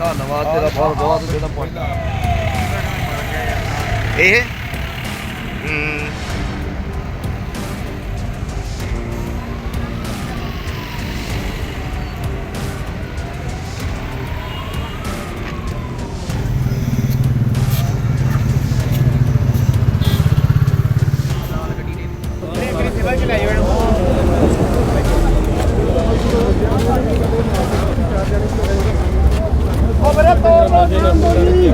ਆ ਤੇਰਾ ਬਹੁਤ ਬਹੁਤ ਤੇਰਾ ਪੁੰਨ ਇਹ ਹੂੰ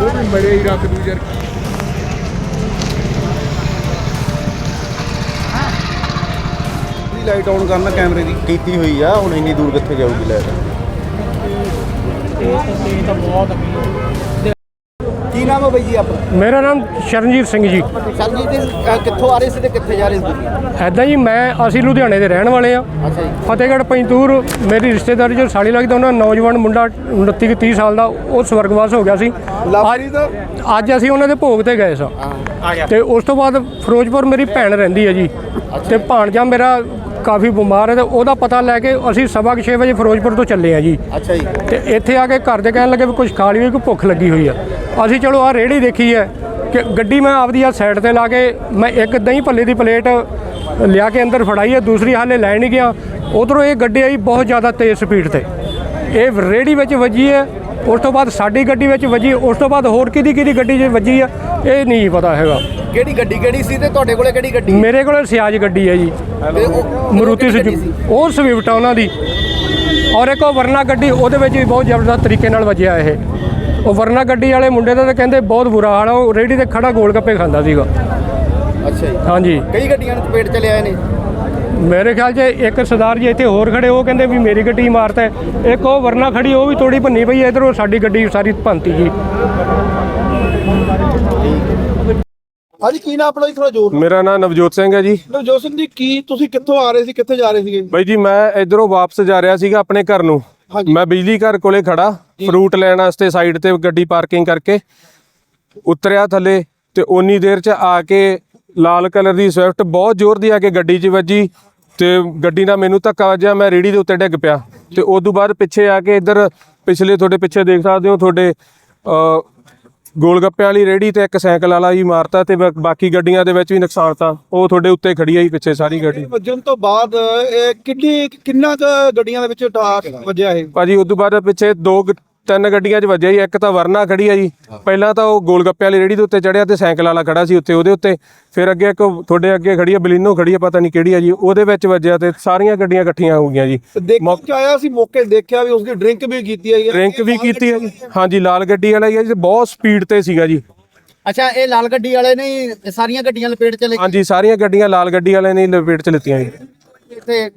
ਉਹ ਵੀ ਮਰੇ ਹੀ ਰੱਖ ਦੂ ਯਾਰ ਲਾਈਟ ਆਨ ਕਰਨਾ ਕੈਮਰੇ ਦੀ ਕੀਤੀ ਹੋਈ ਆ ਹੁਣ ਇੰਨੀ ਦੂਰ ਕਿੱਥੇ ਜਾਊਗੀ ਲਾਈਟ? ਕੀ ਨਾਮ ਹੈ ਬਾਈ ਜੀ ਆਪਣਾ? ਮੇਰਾ ਨਾਮ ਸ਼ਰਨਜੀਤ ਸਿੰਘ ਜੀ। ਅਹ ਕਿੱਥੋਂ ਆ ਰਹੇ ਸੀ ਤੇ ਕਿੱਥੇ ਜਾ ਰਹੇ ਸੀ ਐਦਾਂ ਜੀ ਮੈਂ ਅਸੀਂ ਲੁਧਿਆਣੇ ਦੇ ਰਹਿਣ ਵਾਲੇ ਆ। ਫਤਿਹਗੜ੍ਹ ਪੰਜਤੂਰ ਮੇਰੀ ਰਿਸ਼ਤੇਦਾਰੀ ਜੋ ਸਾਲੀ ਲੱਗਦਾ ਉਹਨਾਂ ਨੌਜਵਾਨ ਮੁੰਡਾ 29 ਕੁ 30 ਸਾਲ ਦਾ ਉਹ ਸਵਰਗਵਾਸ ਹੋ ਗਿਆ ਸੀ। ਅੱਜ ਅਸੀਂ ਉਹਨਾਂ ਦੇ ਭੋਗ ਤੇ ਗਏ ਸਾਂ। ਤੇ ਉਸ ਤੋਂ ਬਾਅਦ ਫਿਰੋਜ਼ਪੁਰ ਮੇਰੀ ਭੈਣ ਰਹਿੰਦੀ ਹੈ ਜੀ। ਤੇ ਭਾਣਜਾ ਮੇਰਾ ਕਾਫੀ ਬਿਮਾਰ ਹੈ ਤੇ ਉਹਦਾ ਪਤਾ ਲੈ ਕੇ ਅਸੀਂ ਸਵਾ ਕੁ ਛੇ ਵਜੇ ਫਿਰੋਜ਼ਪੁਰ ਤੋਂ ਚੱਲੇ ਆ ਜੀ। ਅੱਛਾ ਜੀ। ਤੇ ਇੱਥੇ ਆ ਕੇ ਘਰ ਦੇ ਕਹਿਣ ਲੱਗੇ ਵੀ ਕੁਝ ਖਾ ਲਈਏ ਕਿ ਭੁੱਖ ਲੱਗੀ ਹੋਈ ਆ। ਅਸੀਂ ਚਲੋ ਆ ਰੇੜੀ ਦੇਖੀ ਹੈ ਕਿ ਗੱਡੀ ਮੈਂ ਆਪਦੀ ਆ ਸਾਈਡ ਤੇ ਲਾ ਕੇ ਮੈਂ ਇੱਕ ਦਹੀਂ ਭੱਲੇ ਦੀ ਪਲੇਟ ਲਿਆ ਕੇ ਅੰਦਰ ਫੜਾਈ ਹੈ ਦੂਸਰੀ ਹਾਲੇ ਲੈ ਨਹੀਂ ਗਿਆ। ਉਧਰੋਂ ਇਹ ਗੱਡੀ ਆਈ ਬਹੁਤ ਜ਼ਿਆਦਾ ਤੇਜ਼ ਸਪੀਡ ਤੇ। ਇਹ ਰੇੜੀ ਵਿੱਚ ਵੱਜੀ ਹੈ ਉਸ ਤੋਂ ਬਾਅਦ ਸਾਡੀ ਗੱਡੀ ਵਿੱਚ ਵੱਜੀ ਉਸ ਤੋਂ ਬਾਅਦ ਹੋਰ ਕਿਹਦੀ ਕਿਹਦੀ ਗੱਡੀ 'ਚ ਵੱਜੀ ਆ ਇਹ ਨਹੀਂ ਪਤਾ ਹੈਗਾ। ਕਿਹੜੀ ਗੱਡੀ ਕਿਹੜੀ ਸੀ ਤੇ ਤੁਹਾਡੇ ਕੋਲੇ ਕਿਹੜੀ ਗੱਡੀ? ਮੇਰੇ ਕੋਲ ਸਿਆਜ ਗੱਡੀ ਹੈ ਜੀ। ਤੇ ਉਹ- ਮਰੂਤੀ ਕਿਹੜੀ ਗੱਡੀ ਉਹ ਸਵਿਫਟ ਆ ਉਹਨਾਂ ਦੀ। ਔਰ ਇੱਕ ਉਹ ਵਰਨਾ ਗੱਡੀ ਉਹਦੇ ਵਿੱਚ ਵੀ ਬਹੁਤ ਜ਼ਬਰਦਸਤ ਤਰੀਕੇ ਨਾਲ ਵੱਜਿਆ ਇਹ। ਉਹ ਵਰਨਾ ਗੱਡੀ ਵਾਲੇ ਮੁੰਡੇ ਦਾ ਤਾਂ ਕਹਿੰਦੇ ਬਹੁਤ ਬੁਰਾ ਹਾਲ ਆ ਉਹ ਰੇੜੀ ਤੇ ਖੜਾ ਗੋਲ ਗੱਪੇ ਖਾਂਦਾ ਸੀਗਾ। ਅੱਛਾ ਜੀ। ਹਾਂਜੀ। ਕਈ ਗੱਡੀਆਂ ਨੂੰ ਚਪੇਟ ਚਲੇ ਆਏ ਨੇ? ਮੇਰੇ ਖਿਆਲ 'ਚ ਇੱਕ ਸਰਦਾਰ ਜੀ ਇੱਥੇ ਹੋਰ ਖੜੇ ਉਹ ਕਹਿੰਦੇ ਵੀ ਮੇਰੀ ਗੱਡੀ ਮਾਰਤਾ। ਹੈ। ਇੱਕ ਉਹ ਵਰਨਾ ਖੜੀ ਉਹ ਵੀ ਤੋੜੀ ਭੰਨੀ ਪਈ ਇਧਰੋਂ ਸਾਡੀ ਗੱਡੀ ਸਾਰੀ ਭੰਤੀ ਜੀ। ਹਾਂਜੀ ਕੀ ਨਾਮ ਆਪਣਾ ਜੀ ਥੋੜਾ ਜ਼ੋਰ ਮੇਰਾ ਨਾਮ ਨਵਜੋਤ ਸਿੰਘ ਹੈ ਜੀ। ਨਵਜੋਤ ਸਿੰਘ ਜੀ ਕੀ ਤੁਸੀਂ ਕਿੱਥੋਂ ਆ ਰਹੇ ਸੀ ਕਿੱਥੇ ਜਾ ਰਹੇ ਸੀਗੇ? ਬਾਈ ਜੀ ਮੈਂ ਇਧਰੋਂ ਵਾਪਸ ਜਾ ਰਿਹਾ ਸੀਗਾ ਆਪਣੇ ਘਰ ਨੂੰ। ਮੈਂ ਬਿਜਲੀ ਘਰ ਕੋਲੇ ਖੜਾ ਫਰੂਟ ਲੈਣ ਵਾਸਤੇ ਸਾਈਡ ਤੇ ਗੱਡੀ ਪਾਰਕਿੰਗ ਕਰਕੇ ਉਤਰਿਆ ਥੱਲੇ ਤੇ ਓਨੀ ਦੇਰ ਚ ਆ ਕੇ ਲਾਲ ਕਲਰ ਦੀ ਸਵਿਫਟ ਬਹੁਤ ਜ਼ੋਰ ਦੀ ਆ ਕੇ ਗੱਡੀ 'ਚ ਵੱਜੀ ਤੇ ਗੱਡੀ ਨਾਲ ਮੈਨੂੰ ਧੱਕਾ ਵੱਜਿਆ ਮੈਂ ਰੇੜੀ ਦੇ ਉੱਤੇ ਡਿੱਗ ਪਿਆ ਤੇ ਉਸ ਤੋਂ ਬਾਅਦ ਪਿੱਛੇ ਆ ਕੇ ਇੱਧਰ ਪਿਛਲੇ ਤੁਹਾਡੇ ਪਿੱਛੇ ਦੇਖ ਸਕਦੇ ਹੋ ਤੁਹਾਡੇ ਅ ਗੋਲ ਗੱਪਿਆਂ ਵਾਲੀ ਰੇੜੀ ਤੇ ਇੱਕ ਸਾਈਕਲ ਵਾਲਾ ਹੀ ਮਾਰਤਾ ਤੇ ਬਾ- ਬਾਕੀ ਗੱਡੀਆਂ ਦੇ ਵਿੱਚ ਵੀ ਨੁਕਸਾਨ ਤਾਂ ਉਹ ਤੁਹਾਡੇ ਉੱਤੇ ਖੜੀ ਆਈ ਪਿੱਛੇ ਸਾਰੀ ਗੱਡੀ। ਵੱਜਣ ਤੋਂ ਬਾਅਦ ਇਹ ਕਿੰਨੀ ਕਿੰਨਾ ਕੁ ਗੱਡੀਆਂ ਦੇ ਵਿੱਚ ਟਾਕ ਵੱਜਿਆ ਇਹ? ਭਾਜੀ ਉਸ ਤੋਂ ਬਾਅਦ ਪਿੱਛੇ ਦੋ ਗ- ਤਿੰਨ ਗੱਡੀਆਂ 'ਚ ਵੱਜਿਆ ਜੀ ਇੱਕ ਤਾਂ ਵਰਨਾ ਖੜੀ ਆ ਜੀ। ਪਹਿਲਾਂ ਤਾਂ ਉਹ ਗੋਲ ਗੱਪੇ ਵਾਲੀ ਰੇੜੀ ਦੇ ਉੱਤੇ ਚੜਿਆ ਤੇ ਸਾਈਕਲ ਵਾਲਾ ਖੜਾ ਸੀ ਉੱਤੇ ਉਹਦੇ ਉੱਤੇ। ਫਿਰ ਅੱਗੇ ਇੱਕ ਤੁਹਾਡੇ ਅੱਗੇ ਖੜੀ ਆ ਬਲੀਨੋ ਖੜੀ ਆ ਪਤਾ ਨਹੀਂ ਕਿਹੜੀ ਆ ਜੀ ਉਹਦੇ ਵਿੱਚ ਵੱਜਿਆ ਤੇ ਸਾਰੀਆਂ ਗੱਡੀਆਂ ਇਕੱਠੀਆਂ ਹੋ ਗਈਆਂ ਜੀ। ਚ ਆਇਆ ਸੀ ਮੌਕੇ ਦੇਖਿਆ ਵੀ ਉਸਦੀ ਡਰਿੰਕ ਵੀ ਕੀਤੀ ਹੈ ਡਰਿੰਕ ਵੀ ਕੀਤੀ ਆ ਜੀ। ਹਾਂਜੀ ਲਾਲ ਗੱਡੀ ਵਾਲਾ ਹੀ ਆ ਜੀ ਬਹੁਤ ਸਪੀਡ ਤੇ ਸੀਗਾ ਜੀ। ਅੱਛਾ ਇਹ ਲਾਲ ਗੱਡੀ ਵਾਲੇ ਨੇ ਸਾਰੀਆਂ ਗੱਡੀਆਂ ਲਪੇਟ ਚਲੇ ਹਾਂਜੀ ਸਾਰੀਆਂ ਗੱਡੀਆਂ ਲਾਲ ਗੱਡੀ ਵਾਲੇ ਨੇ ਲਪੇਟ ਚ ਲਿੱਤੀਆਂ ਜੀ। ਤੇ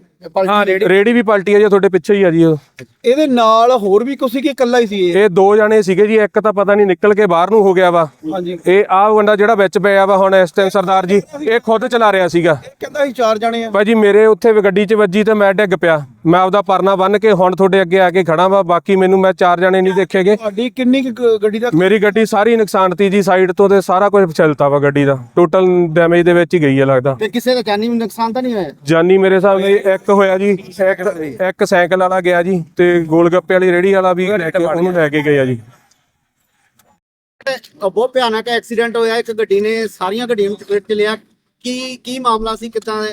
ਹਾਂ ਰੇੜੀ ਵੀ ਪਲਟੀ ਆ ਜੀ ਤੁਹਾਡੇ ਪਿੱਛੇ ਹੀ ਆ ਜੀ ਉਹ। ਇਹਦੇ ਨਾਲ ਹੋਰ ਵੀ ਕੁਛ ਸੀ ਕਿ ਇਕੱਲਾ ਹੀ ਸੀ ਇਹ? ਇਹ ਦੋ ਜਣੇ ਸੀਗੇ ਜੀ ਇੱਕ ਤਾਂ ਪਤਾ ਨਹੀਂ ਨਿਕਲ ਕੇ ਬਾਹਰ ਨੂੰ ਹੋ ਗਿਆ ਵਾ। ਹਾਂਜੀ। ਇਹ ਆਹ ਬੰਦਾ ਜਿਹੜਾ ਵਿੱਚ ਪਿਆ ਵਾ ਹੁਣ ਇਸ ਟਾਈਮ ਸਰਦਾਰ ਜੀ ਇਹ ਖੁਦ ਚਲਾ ਰਿਹਾ ਸੀਗਾ। ਕਹਿੰਦਾ ਸੀ ਚਾਰ ਜਣੇ ਆ। ਭਾਜੀ ਮੇਰੇ ਉੱਥੇ ਵੀ ਗੱਡੀ 'ਚ ਵੱਜੀ ਤੇ ਮੈਂ ਡਿੱਗ ਪਿਆ। ਮੈਂ ਆਪਦਾ ਪਰਨਾ ਬੰਨ ਕੇ ਹੁਣ ਤੁਹਾਡੇ ਅੱਗੇ ਆ ਕੇ ਖੜਾ ਵਾ ਬਾਕੀ ਮੈਨੂੰ ਮੈਂ ਚਾਰ ਜਣੇ ਨਹੀਂ ਦੇਖੇਗੇ। ਤੁਹਾਡੀ ਕਿੰਨੀ ਕੁ ਗੱਡੀ ਦਾ ਮੇਰੀ ਗੱਡੀ ਸਾਰੀ ਨੁਕਸਾਨਤੀ ਜੀ ਸਾਈਡ ਤੋਂ ਤੇ ਸਾਰਾ ਕੁਝ ਚਲਤਾ ਵਾ ਗੱਡੀ ਦਾ। ਟੋਟਲ ਡੈਮੇਜ ਦੇ ਵਿੱਚ ਹੀ ਗਈ ਹੈ ਲੱਗਦਾ। ਤੇ ਕਿਸੇ ਦਾ ਜਾਨੀ ਨੁਕਸਾਨ ਤਾਂ ਨਹੀਂ ਹੋਇਆ? ਜਾਨੀ ਮੇਰੇ ਹਿਸਾਬ ਨਾਲ ਇੱਕ ਹੋਇਆ ਜੀ ਇੱਕ ਇੱਕ ਸਾਈਕਲ ਵਾਲਾ ਗਿਆ ਜੀ ਤੇ ਗੋਲ ਗੱਪੇ ਵਾਲੀ ਰੇੜੀ ਵਾਲਾ ਵੀ ਲੈ ਕੇ- ਉਹਨੂੰ ਲੈ ਕੇ ਗਏ ਆ ਜੀ। ਬਹੁਤ ਭਿਆਨਕ ਐਕਸੀਡੈਂਟ ਹੋਇਆ ਇੱਕ ਗੱਡੀ ਨੇ ਸਾਰੀਆਂ ਗੱਡੀਆਂ ਨੂੰ ਚਪੇਟ ਚ ਲਿਆ। ਕੀ ਕੀ ਮਾਮਲਾ ਸੀ? ਕਿਦਾਂ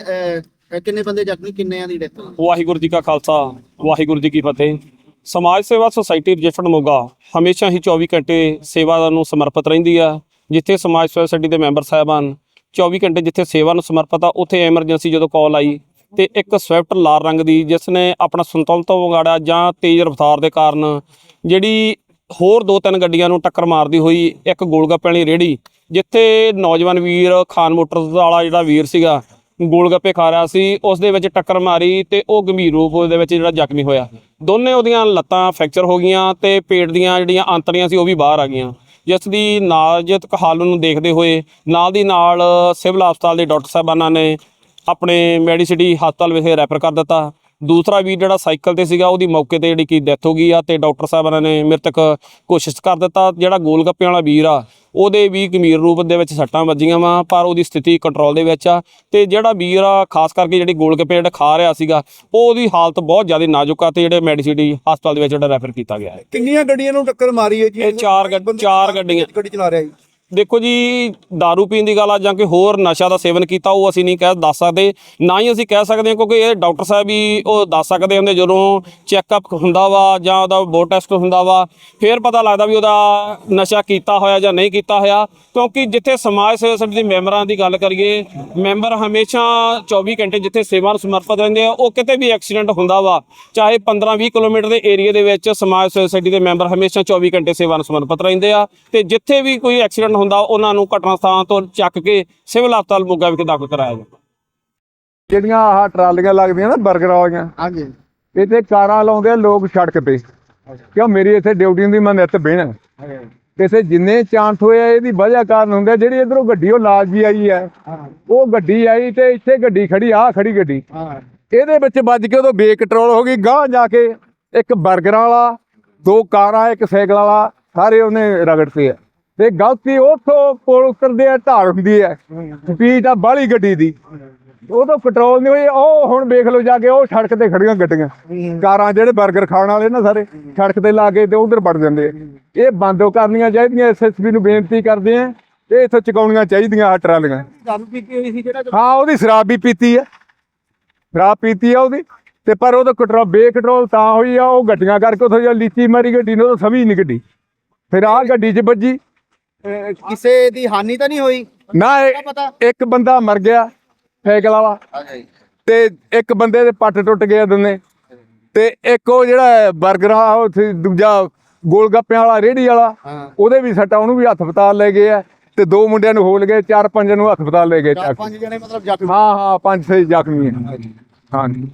ਕਿੰਨੇ ਬੰਦੇ ਜ਼ਖਮੀ, ਕਿੰਨਿਆਂ ਦੀ ਡੈਥ ਵਾਹਿਗੁਰੂ ਜੀ ਕਾ ਖਾਲਸਾ, ਵਾਹਿਗੁਰੂ ਜੀ ਕੀ ਫਤਿਹ। ਸਮਾਜ ਸੇਵਾ ਸੁਸਾਇਟੀ ਰਜਿਸਟਰਡ ਮੋਗਾ ਹਮੇਸ਼ਾ ਹੀ 24 ਘੰਟੇ ਸੇਵਾ ਨੂੰ ਸਮਰਪਿਤ ਰਹਿੰਦੀ ਆ, ਜਿੱਥੇ ਸਮਾਜ ਸੇਵਾ ਸੁਸਾਇਟੀ ਦੇ ਮੈਂਬਰ ਸਾਹਿਬਾਨ 24 ਘੰਟੇ ਜਿੱਥੇ ਸੇਵਾ ਨੂੰ ਸਮਰਪਿਤ ਆ, ਉੱਥੇ ਐਮਰਜੈਂਸੀ ਜਦੋਂ ਕਾਲ ਆਈ ਤੇ ਇੱਕ ਸਵਿਫਟ ਲਾਲ ਰੰਗ ਦੀ ਜਿਸ ਨੇ ਆਪਣਾ ਸੰਤੁਲਨ ਤੋਂ ਵਿਗਾੜਿਆ ਜਾਂ ਤੇਜ਼ ਰਫ਼ਤਾਰ ਦੇ ਕਾਰਨ ਜਿਹੜੀ ਹੋਰ ਦੋ ਤਿੰਨ ਗੱਡੀਆਂ ਨੂੰ ਟੱਕਰ ਮਾਰਦੀ ਹੋਈ ਇੱਕ ਗੋਲਗੱਪੇ ਵਾਲੀ ਰੇੜੀ ਜਿੱਥੇ ਨੌਜਵਾਨ ਵੀਰ ਖਾਨ ਮੋਟਰਸ ਵਾਲਾ ਜਿਹੜਾ ਵੀਰ ਸੀਗਾ ਗੋਲਗੱਪੇ ਖਾ ਰਿਹਾ ਸੀ, ਉਸ ਦੇ ਵਿੱਚ ਟੱਕਰ ਮਾਰੀ ਤੇ ਉਹ ਗੰਭੀਰ ਰੂਪ ਦੇ ਵਿੱਚ ਜਿਹੜਾ ਜ਼ਖਮੀ ਹੋਇਆ। ਦੋਨੇ ਉਹਦੀਆਂ ਲੱਤਾਂ ਫ੍ਰੈਕਚਰ ਹੋ ਗਈਆਂ ਤੇ ਪੇਟ ਦੀਆਂ ਜਿਹੜੀਆਂ ਆਂਤੜੀਆਂ ਸੀ ਉਹ ਵੀ ਬਾਹਰ ਆ ਗਈਆਂ। ਜਿਸ ਦੀ ਨਾਜ਼ੁਕ ਹਾਲਤ ਨੂੰ ਦੇਖਦੇ ਹੋਏ ਨਾਲ ਦੀ ਨਾਲ ਸਿਵਲ ਹਸਪਤਾਲ ਦੇ ਡਾਕਟਰ ਸਾਹਿਬਾਨਾਂ ਨੇ ਆਪਣੇ ਮੈਡੀਸਿਟੀ ਹਸਪਤਾਲ ਵਿਖੇ ਰੈਫਰ ਕਰ ਦਿੱਤਾ। ਦੂਸਰਾ ਵੀਰ ਜਿਹੜਾ ਸਾਈਕਲ ਤੇ ਸੀਗਾ ਉਹਦੀ ਮੌਕੇ ਤੇ ਜਿਹੜੀ ਕਿ ਡੈਥ ਹੋ ਗਈ ਆ ਤੇ ਡਾਕਟਰ ਸਾਹਿਬਾਨਾਂ ਨੇ ਮ੍ਰਿਤਕ ਕੋਸ਼ਿਸ਼ ਕਰ ਦਿੱਤਾ। ਜਿਹੜਾ ਗੋਲ ਗੱਪਿਆਂ ਵਾਲਾ ਵੀਰ ਆ ਉਹਦੇ ਵੀ ਗੰਭੀਰ ਰੂਪ ਦੇ ਵਿੱਚ ਸੱਟਾਂ ਵੱਜੀਆਂ ਵਾ ਪਰ ਉਹਦੀ ਸਥਿਤੀ ਕੰਟਰੋਲ ਦੇ ਵਿੱਚ ਆ। ਤੇ ਜਿਹੜਾ ਵੀਰ ਆ ਖਾਸ ਕਰਕੇ ਜਿਹੜੀ ਗੋਲ ਗੱਪੇ ਜਿਹੜਾ ਖਾ ਰਿਹਾ ਸੀਗਾ ਉਹ ਉਹਦੀ ਹਾਲਤ ਬਹੁਤ ਜ਼ਿਆਦਾ ਨਾਜ਼ੁਕ ਆ ਤੇ ਜਿਹੜੇ ਮੈਡੀਸਿਟੀ ਹਸਪਤਾਲ ਦੇ ਵਿੱਚ ਜਿਹੜਾ ਰੈਫਰ ਕੀਤਾ ਗਿਆ ਹੈ। ਕਿੰਨੀਆਂ ਗੱਡੀਆਂ ਨੂੰ ਟੱਕਰ ਮਾਰੀ ਹੈ ਜੀ? ਇਹ ਚਾਰ ਗੱਡ- ਚਾਰ ਗੱਡੀਆਂ। ਗੱਡੀ ਚਲਾ ਰਿਹਾ ਜੀ। ਦੇਖੋ ਜੀ, दारू ਪੀਣ ਦੀ ਗੱਲ ਆ ਜਾਂ ਕਿ ਹੋਰ ਨਸ਼ਾ ਦਾ ਸੇਵਨ ਕੀਤਾ, ਉਹ ਅਸੀਂ ਨਹੀਂ ਕਹਿ ਦੱਸ ਸਕਦੇ, ਨਾ ਹੀ ਅਸੀਂ ਕਹਿ ਸਕਦੇ ਹਾਂ, ਕਿਉਂਕਿ ਇਹ ਡਾਕਟਰ ਸਾਹਿਬ ਵੀ ਉਹ ਦੱਸ ਸਕਦੇ ਹੁੰਦੇ, ਜਦੋਂ ਚੈੱਕਅਪ ਹੁੰਦਾ ਵਾ ਜਾਂ ਉਹਦਾ ਬੋਡ ਟੈਸਟ ਹੁੰਦਾ ਵਾ, ਫਿਰ ਪਤਾ ਲੱਗਦਾ ਵੀ ਉਹਦਾ ਨਸ਼ਾ ਕੀਤਾ ਹੋਇਆ ਜਾਂ ਨਹੀਂ ਕੀਤਾ ਹੋਇਆ, ਕਿਉਂਕਿ ਜਿੱਥੇ ਸਮਾਜ ਸੇਵਾ ਸੰਸਥਾ ਦੇ ਮੈਂਬਰਾਂ ਦੀ ਗੱਲ ਕਰੀਏ, ਮੈਂਬਰ ਹਮੇਸ਼ਾ 24 ਘੰਟੇ ਜਿੱਥੇ ਸੇਵਾ ਨੂੰ ਸਮਰਪਿਤ ਰਹਿੰਦੇ ਆ, ਉਹ ਕਿਤੇ ਵੀ ਐਕਸੀਡੈਂਟ ਹੁੰਦਾ ਵਾ, ਚਾਹੇ 15-20 ਕਿਲੋਮੀਟਰ ਦੇ ਏਰੀਆ ਦੇ ਵਿੱਚ ਸਮਾਜ ਸੇਵਾ ਸੁਸਾਇਟੀ ਦੇ ਮੈਂਬਰ ਹਮੇਸ਼ਾ 24 ਘੰਟੇ ਸੇਵਾ ਨੂੰ ਸਮਰਪਿਤ ਰਹਿੰਦੇ ਆ, ਤੇ ਜਿੱਥੇ ਵੀ ਕੋਈ ਐਕਸੀਡੈਂਟ ਹੁੰਦਾ ਉਹਨਾਂ ਨੂੰ ਘਟਨਾ ਸਥਾਨ ਤੋਂ ਚੱਕ ਕੇ ਸਿਵਲ ਹਸਪਤਾਲ ਮੋਗਾ ਵਿਖੇ ਦਾਖਲ ਕਰਾਇਆ ਜਾਂਦਾ। ਜਿਹੜੀਆਂ ਆਹ ਟਰਾਲੀਆਂ ਲੱਗਦੀਆਂ ਨਾ 버ਗਰ ਵਾਲੀਆਂ ਹਾਂਜੀ। ਇੱਥੇ ਕਾਰਾਂ ਲਾਉਂਦੇ ਆ ਲੋਕ ਸੜਕ ਤੇ। ਕਿਉਂ? ਮੇਰੀ ਇੱਥੇ ਡਿਊਟੀ ਹੁੰਦੀ ਮੈਂ ਨਿੱਤ ਬਹਿਣਾ। ਇੱਥੇ ਜਿੰਨੇ ਚਾਂਸ ਹੋਏ ਆ ਇਹਦੀ ਵਜ੍ਹਾ ਕਾਰਨ ਹੁੰਦਾ ਜਿਹੜੀ ਇਧਰੋਂ ਗੱਡੀ ਉਹ ਲਾਜ ਵੀ ਆਈ ਹੈ। ਉਹ ਗੱਡੀ ਆਈ ਤੇ ਇੱਥੇ ਗੱਡੀ ਖੜੀ ਆ ਖੜੀ ਗੱਡੀ। ਇਹਦੇ ਵਿੱਚ ਵੱਜ ਕੇ ਉਦੋਂ ਬੇਕੰਟਰੋਲ ਹੋ ਗਈ ਗਾਂਹ ਜਾ ਕੇ ਇੱਕ 버ਗਰ ਵਾਲਾ ਦੋ ਕਾਰਾਂ ਇੱਕ ਸਾਈਕਲ ਵਾਲਾ ਸਾਰੇ ਉਹਨੇ ਰਗੜਤੇ ਆ। ਤੇ ਗਲਤੀ ਉਥੋਂ ਕੋਲ ਉਤਰਦੇ ਆ ਢਾਲ ਹੁੰਦੀ ਹੈ ਸਪੀਡ ਆ ਬਾਹਲੀ ਗੱਡੀ ਦੀ। ਉਦੋਂ ਕੰਟਰੋਲ ਨਹੀਂ ਹੋਈ ਉਹ ਹੁਣ ਵੇਖ ਲਓ ਜਾ ਕੇ ਉਹ ਸੜਕ ਤੇ ਖੜੀਆਂ ਗੱਡੀਆਂ। ਕਾਰਾਂ ਜਿਹੜੇ 버ਗਰ ਖਾਣ ਵਾਲੇ ਨਾ ਸਾਰੇ ਸੜਕ ਤੇ ਲਾ ਕੇ ਤੇ ਉਧਰ ਵੜ ਜਾਂਦੇ ਆ। ਇਹ ਬੰਦ ਕਰਨੀਆਂ ਚਾਹੀਦੀਆਂ ਐਸਐਸਪੀ ਨੂੰ ਬੇਨਤੀ ਕਰਦੇ ਆ ਤੇ ਇੱਥੋਂ ਚੁਕਾਉਣੀਆਂ ਚਾਹੀਦੀਆਂ ਆ ਟਰਾਲੀਆਂ। ਹਾਂ ਉਹਦੀ ਸ਼ਰਾਬ ਵੀ ਪੀਤੀ ਹੈ ਸ਼ਰਾਬ ਪੀਤੀ ਆ ਉਹਦੀ ਤੇ ਪਰ ਉਹਦਾ ਕੰਟਰੋਲ ਬੇਕੰਟਰੋਲ ਤਾਂ ਹੋਈ ਆ ਉਹ ਗੱਡੀਆਂ ਕਰਕੇ ਉਥੋਂ ਜਾਂ ਲੀਚੀ ਮਾਰੀ ਗੱਡੀ ਨੂੰ ਉਹ ਸਮਝ ਨਹੀਂ ਗੱਡੀ। ਫਿਰ ਆ ਗੱਡੀ 'ਚ ਵੱਜੀ। ਅਹ, ਕਿਸੇ ਦੀ ਹਾਨੀ ਤਾਂ ਨਹੀਂ ਹੋਈ? ਨਾ ਇਹ- ਪਤਾ? ਇੱਕ ਬੰਦਾ ਮਰ ਗਿਆ ਅੱਛਾ ਜੀ। ਤੇ ਇੱਕ ਬੰਦੇ ਦੇ ਪੱਟ ਟੁੱਟ ਗਏ ਦੋਨੇ। ਤੇ ਇੱਕ ਉਹ ਜਿਹੜਾ 버ਗਰ ਆ ਉਹ ਦੂਜਾ ਗੋਲ ਗੱਪਿਆਂ ਵਾਲਾ ਰੇੜੀ ਵਾਲਾ ਹਾਂ। ਉਹਦੇ ਵੀ ਸੱਟਾਂ ਉਹਨੂੰ ਵੀ ਹਸਪਤਾਲ ਲੈ ਗਏ ਆ। ਤੇ ਦੋ ਮੁੰਡਿਆਂ ਨੂੰ ਹੋਲ ਗਏ ਚਾਰ ਪੰਜ ਨੂੰ ਹਸਪਤਾਲ ਲੈ ਗਏ ਚਾਰ ਚੱਕ ਪੰਜ ਜਣੇ ਮਤਲਬ ਜ਼ਖਮੀ? ਹਾਂ ਹਾਂ ਪੰਜ ਛੇ ਜ਼ਖਮੀ ਹੈ ਹਾਂਜੀ।